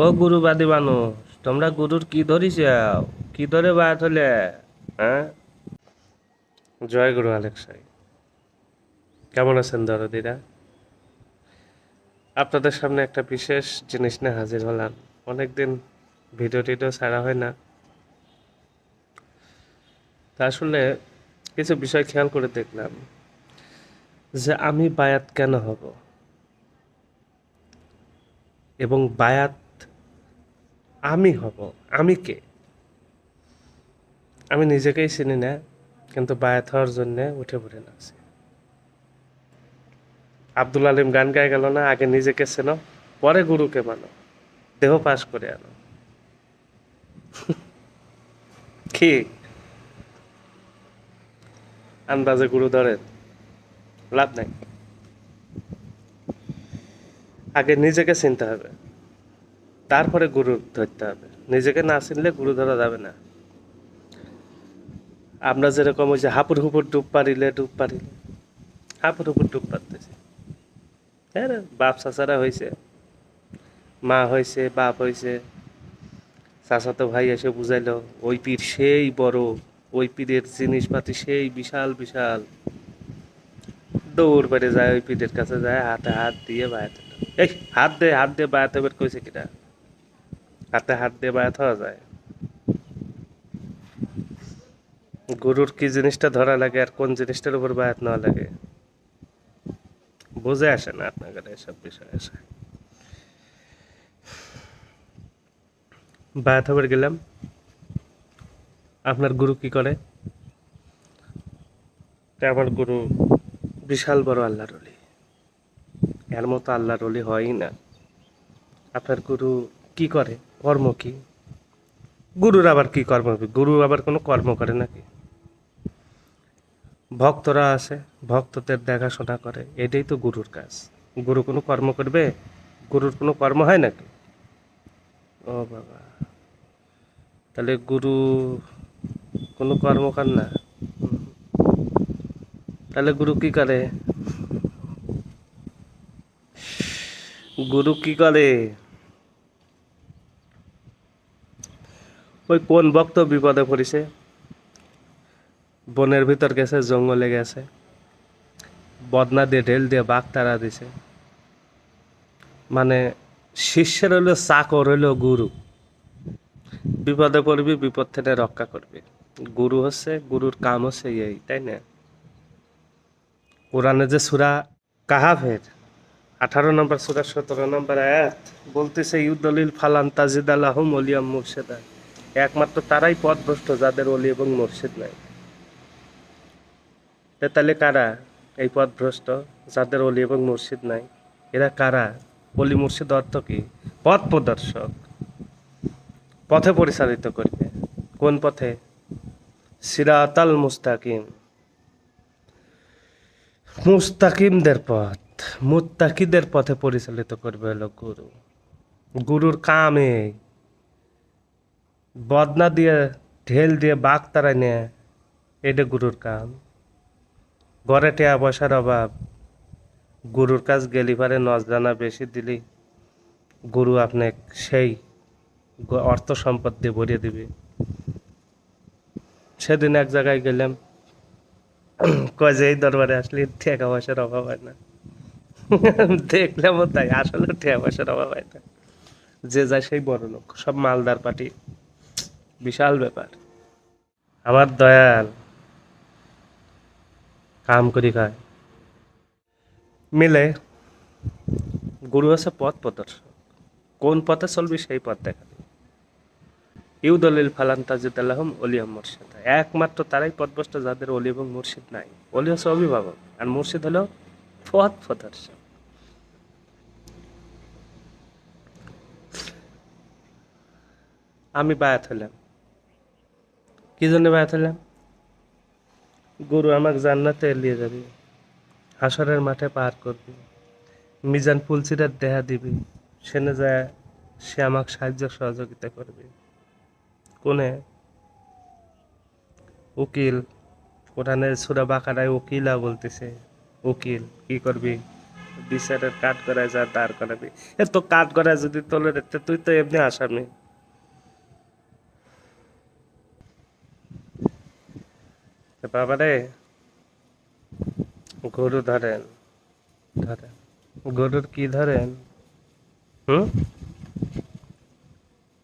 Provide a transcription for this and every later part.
ও গুরুবাদী মানুষ, তোমরা গুরুর কি ধরিস কি ধরে বায়াত হলে? হ্যাঁ? জয় গুরু আলেক্সাই। কেমন আছেন দরদিরা? আপনাদের সামনে একটা বিশেষ জিনিস নিয়ে হাজির হলাম। অনেকদিন ভিডিও টিডিও ছাড়া হয় না। তা আসলে কিছু বিষয় খেয়াল করে দেখলাম যে আমি বায়াত কেন হব? এবং বায়াত আমি হব, আমি কে? আমি নিজেকেই চিনি না, কিন্তু বায়াত হওয়ার জন্য উঠে পড়ে নাচি। আব্দুল আলিম গান গায়ে গেল না, আগে নিজেকে চেনো, পরে গুরুকে মানো। দেহ পাশ করে আনো। কি? আন্দাজে গুরু ধরেন, লাভ নাই। আগে নিজেকে চিনতে হবে। তারপরে গুরু ধরতে হবে। নিজেকে না চিনলে গুরু ধরা যাবে না। আমরা যেরকম ওই যে হাপুর হুপুর ডুব পারিলে ডুব পারিলে হাপুর হুপুর ডুব পারতেছি। হ্যাঁ বাপ চাচারা হয়েছে মা হয়েছে বাপ হয়েছে চাচাতো ভাই এসে বুঝাইলো, ওই পীর সেই বড়, ওই পীরের জিনিসপাতি সেই বিশাল বিশাল। দৌড় পেরে যায়, ওই পীরের কাছে যায়, হাতে হাত দিয়ে বায়াতে এই, হাত দে, হাত দিয়ে বায়াতে বের কইছে কিনা? হাতে হাত দিয়ে বায়াত হওয়া যায়। গরুর কি জিনিসটা ধরা লাগে আর কোন জিনিসটার উপর বায়াত নেওয়া লাগে? বুঝে আসে না আপনাদের এসব বিষয় আসে। বায়াত হবার গেলাম। আপনার গুরু কি করে? আমার গুরু বিশাল বড় আল্লাহর অলি এর মতো আল্লাহর অলি হয়ই না। আপনার গুরু কি করে? কর্ম কি? গুরুর আবার কি কর্ম? গুরু আবার কোনো কর্ম করে নাকি? ভক্তরা আছে, ভক্তদের দেখাশোনা করে, এটাই তো গুরুর কাজ। গুরু কোনো কর্ম করবে? গুরুর কোনো কর্ম হয় নাকি? ও বাবা। তাহলে গুরু কোনো কর্ম কর না? তাহলে গুরু কি করে? গুরু কি করে? ওই কোন ভক্ত বিপদে পড়েছে? বনের ভিতর গেছে, জঙ্গলে গেছে। বদনা দিয়ে ঢেল দিয়ে বাঘ তারা দিছে। মানে শিষ্যের হইল চাকর, হইল গুরু। বিপদে পড়বি, বিপদ থেকে রক্ষা করবি। গুরু হচ্ছে, গুরুর কাম হচ্ছে এই, তাই না? কোরআনে যে সুরা কাহাফের আঠারো নম্বর, সুরা সতেরো নম্বর আয়াত, বলতেছে, ইউদলিল ফালান তাজিদ আল্লাহম অলিয়াম মুর্শেদা একমাত্র তারাই পথভ্রষ্ট, যাদের অলি এবং মুর্শিদ নাই। তাহলে কারা এই পথভ্রষ্ট, যাদের অলি এবং মুর্শিদ নাই? এরা কারা? অলি মুর্শিদ অর্থ কি? পথ প্রদর্শক। পথে পরিচালিত করবে। কোন পথে? সিরাতাল মুস্তাকিম। মুস্তাকিমদের পথ। মুত্তাকিদের পথে পরিচালিত করবে হলো গুরু। গুরুর কামে বদনা দিয়ে, ঢেল দিয়ে বাঘ তারা নেয়, এটা গুরুর কাম। ঘরে টেয়া পয়সার অভাব। গুরুর কাজ গেলি পারে, নজরানা বেশি দিলি, গুরু আপনাকে সেই অর্থ সম্পদ দিয়ে ভরিয়ে দিবে। সেদিন এক জায়গায় গেলাম। কয় যে, এই দরবারে আসলে ঠেকা পয়সার অভাব হয় না। দেখলাম তাই, আসলে ঠেকা পয়সার অভাব হয় না। যে যায় সেই বড় লোক সব মালদার পার্টি। বিশাল ব্যাপার। আমার দয়াল, কাম করি খায় মিলে, গুরু আছে পথ প্রদর্শক। কোন পথে চলবি সেই পথ দেখাবে ইউদলিল ফালান তাজিদ আল্লাহম অলিয়া মুর্শিদ। একমাত্র তারাই পথভ্রষ্ট যাদের অলি এবং মুর্শিদ নাই। অলি হচ্ছে অভিভাবক, আর মুর্শিদ হলো পথ প্রদর্শক। আমি বায়াত হলাম। কি জন্য বায়াত গুরু আমাকে জান্নাতে এলিয়ে যাবে। হাসরের মাঠে পার করবি। মিজান পুলসিরার দেহা দিবি। সেনে যায় সে আমাকে সাহায্য সহযোগিতা করবে। কোনে? উকিল, কোরআনের সুরা বাকারায় উকিলা বলতেছে, উকিল, কি করবি? বিচারের কাঠ করায় যা দাঁড় করাবি। এ তো কাঠ করায় যদি তোলে তুই তো এমনি আসামি। এ বাবা রে গরু ধরেন। ধরেন। গরুর কি ধরেন? হুম?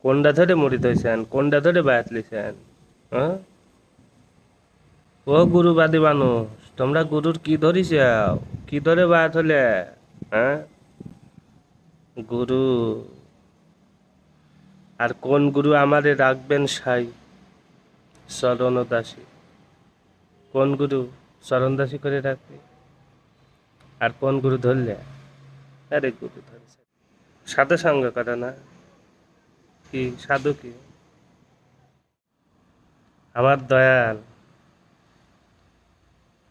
কোনটা ধরে মুড়ি ধরেছেন কোনটা ধরে বায়াত লিছেন ও গুরুবাদী মানুষ, তোমরা গুরুর কি ধরিস কি ধরে বায়াত হলে? হ্যাঁ? গুরু। আর কোন গুরু আমারে রাখবেন সাই? চরণ দাসী কোন গুরু চরণ দাসী করে রাখবে আর কোন গুরু ধরলে? আরে গুরু ধরেছে সাধু সঙ্গ করে না। কি, সাধু কি? আমার দয়াল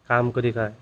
কাম করি খায়